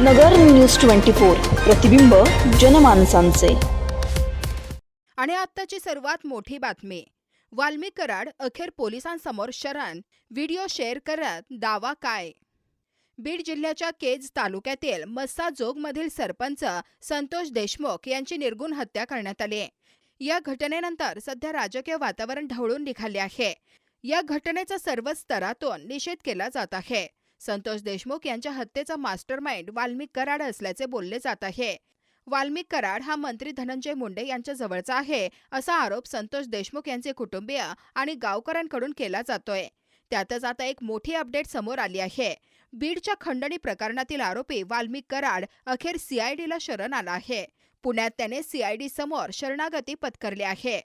नगर news twenty four प्रतिबिंब जनमानसांचे. आणि आत्ताची सर्वात मोठी बातमी. वाल्मी कराड अखेर पोलिसांसमोर शरण. व्हिडिओ शेअर करत दावा काय? बीड जिल्ह्याच्या केज तालुक्यातील मस्साजोगमधील सरपंच संतोष देशमुख यांची निर्गुण हत्या करण्यात आली या घटनेनंतर सध्या राजकीय वातावरण ढवळून निघाले आहे. या घटनेचा सर्वच स्तरातून निषेध केला जात आहे. संतोष देशमुख यांच्या हत्येचा मास्टरमाइंड वाल्मिक कराड असल्याचे बोलले जात आहे. वाल्मिक कराड हा मंत्री धनंजय मुंडे यांच्या जवळचा आहे असा आरोप संतोष देशमुख यांचे कुटुंबीय आणि गावकऱ्यांकडून केला जातोय. त्यातच आता एक मोठी अपडेट समोर आली आहे. बीडच्या खंडणी प्रकरणातील आरोपी वाल्मिक कराड अखेर सीआयडीला शरण आला आहे. पुण्यात त्याने सीआयडी समोर शरणागती पत्करली आहे.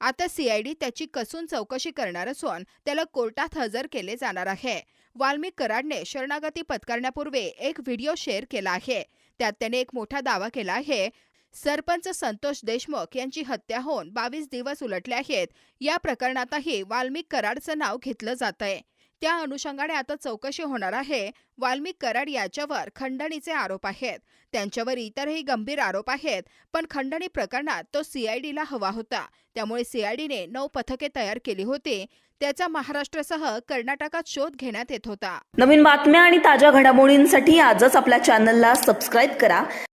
आता सीआयडी त्याची कसून चौकशी करणार असून त्याला कोर्टात हजर केले जाणार आहे. वाल्मिक कराडने शरणागती पत्करण्यापूर्वी एक व्हिडिओ शेअर केला आहे. त्यात त्याने एक मोठा दावा केला आहे. सरपंच संतोष देशमुख यांची हत्या होऊन बावीस दिवस उलटले आहेत. या प्रकरणातही वाल्मिक कराडचं नाव घेतलं जात आहे त्या अनुषंगाने आता चौकशी होणार आहे. वाल्मिक कराड याच्यावर खंडणीचे आरोप आहेत. त्यांच्यावर इतरही गंभीर आरोप आहेत पण खंडणी प्रकरणात तो सीआयडीला हवा होता. त्यामुळे सीआयडीने नऊ पथके तयार केली होती. त्याचा महाराष्ट्रासह कर्नाटकात शोध घेण्यात येत होता. नवीन बातम्या आणि ताज्या घडामोडींसाठी आजच आपल्या चॅनलला सबस्क्राईब करा.